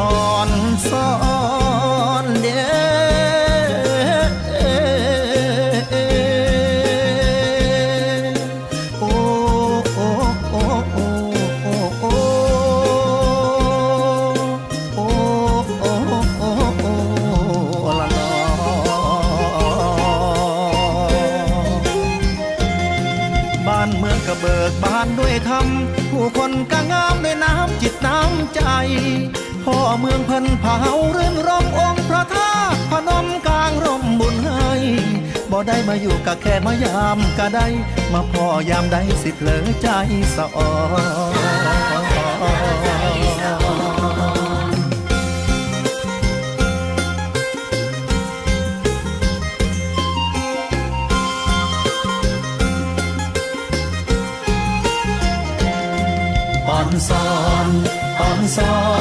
อ่อนซ้อนเด้อเบิกบานด้วยธรรมผู้คนก็งามด้วยน้ำจิตน้ำใจ พ่อเมืองเพิ่นเผาเรื่นรมองค์พระธาตุพนมกลางร่มบุญให้บ่ได้มาอยู่กะแค่มายามกะได้ มาพ่อยามได้สิเพลอใจสะออนสอนอ่อนสอน